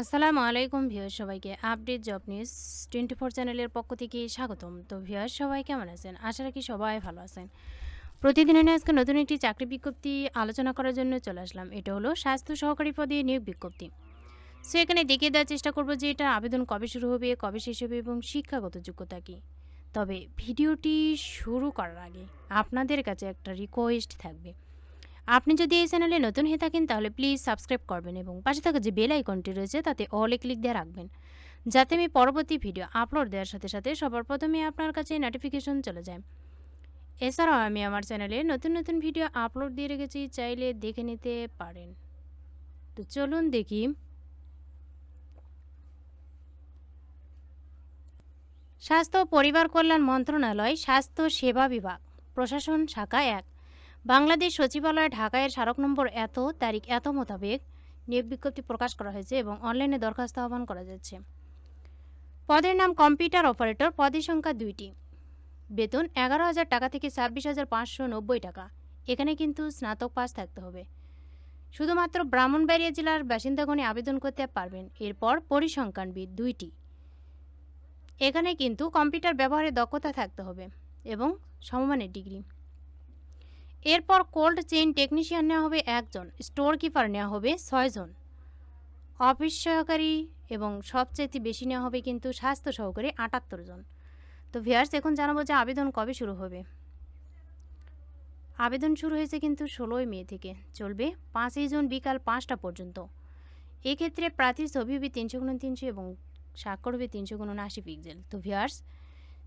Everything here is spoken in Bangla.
আসসালামু আলাইকুম ভিউয়ার সবাইকে update job news twenty four চ্যানেলের পক্ষ থেকে স্বাগতম। তো ভিউয়ার সবাই কেমন আছেন? আশা রাখি সবাই ভালো আছেন। প্রতিদিনের আজকে নতুন একটি চাকরি বিজ্ঞপ্তি আলোচনা করার জন্য চলে আসলাম। এটা হলো স্বাস্থ্য সহকারী পদে নিয়োগ বিজ্ঞপ্তি। সো এখানে দেখিয়ে দেওয়ার চেষ্টা করব যে এটা আবেদন কবে শুরু হবে, কবে শেষ হবে এবং শিক্ষাগত যোগ্যতা কী। তবে ভিডিওটি শুরু করার আগে আপনাদের কাছে একটা রিকোয়েস্ট থাকবে। আপনি যদি এই চ্যানেলে নতুন হয়ে থাকেন, তাহলে প্লিজ সাবস্ক্রাইব করবেন এবং পাশে থাকা যে বেল আইকনটি রয়েছে, তাতে অলে ক্লিক দিয়ে রাখবেন। যাতে আমি পরবর্তী ভিডিও আপলোড দেওয়ার সাথে সাথে সবার প্রথমে আপনার কাছে নোটিফিকেশন চলে যায়। এছাড়াও আমি আমার চ্যানেলে নতুন নতুন ভিডিও আপলোড দিয়ে রেখেছি, চাইলে দেখে নিতে পারেন। তো চলুন দেখি। স্বাস্থ্য পরিবার কল্যাণ মন্ত্রণালয়, স্বাস্থ্য সেবা বিভাগ, প্রশাসন শাখা এক। বাংলাদেশ সচিবালয় ঢাকায় স্মারক নম্বর এত, তারিখ এত মোতাবেক নিয়োগ বিজ্ঞপ্তি প্রকাশ করা হয়েছে এবং অনলাইনে দরখাস্ত আহ্বান করা যাচ্ছে। পদের নাম কম্পিউটার অপারেটর, পদের সংখ্যা দুইটি। বেতন এগারো হাজার টাকা থেকে ছাব্বিশ হাজার পাঁচশো নব্বই টাকা। এখানে কিন্তু স্নাতক পাস থাকতে হবে। শুধুমাত্র ব্রাহ্মণবাড়িয়া জেলার বাসিন্দাগণে আবেদন করতে পারবেন। এরপর পরিসংখ্যানবিদ দুইটি। এখানে কিন্তু কম্পিউটার ব্যবহারে দক্ষতা থাকতে হবে এবং সমমানের ডিগ্রি। এরপর কোল্ড চেইন টেকনিশিয়ান নেওয়া হবে একজন স্টোর কিপার নেওয়া হবে ছয়জন অফিস সহকারী এবং সবচেয়ে বেশি নেওয়া হবে কিন্তু স্বাস্থ্য সহকারী আটাত্তর জন। তো ভিয়ার্স এখন জানাব যে আবেদন কবে শুরু হবে। আবেদন শুরু হয়েছে কিন্তু ষোলোই মে থেকে, চলবে পাঁচই জুন বিকাল পাঁচটা পর্যন্ত। এক্ষেত্রে প্রার্থীর ছবি হবে তিনশো গুণ তিনশো এবং স্বাক্ষর হবে তিনশো গুণ আশি পিক্সেল। তো ভিয়ার্স